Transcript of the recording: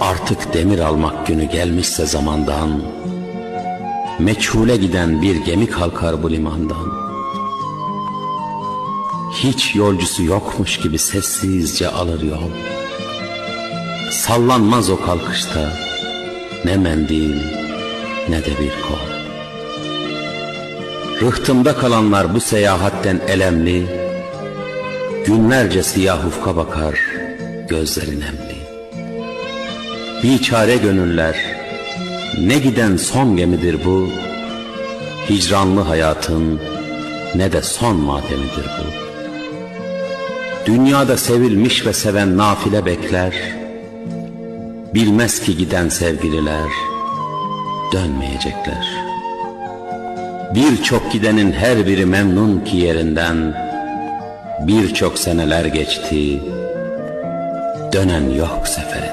Artık demir almak günü gelmişse zamandan, Meçhule giden bir gemi kalkar bu limandan. Hiç yolcusu yokmuş gibi sessizce alır yol. Sallanmaz o kalkışta ne mendil ne de bir kol. Rıhtımda kalanlar bu seyahatten elemli, Günlerce siyah ufka bakar, gözleri nemli. Biçare gönüller, ne giden son gemidir bu, Hicranlı hayatın ne de son matemidir bu. Dünyada sevilmiş ve seven nafile bekler, Bilmez ki giden sevgililer, dönmeyecekler. Birçok gidenin her biri memnun ki yerinden, Birçok seneler geçti, dönen yok seferinden.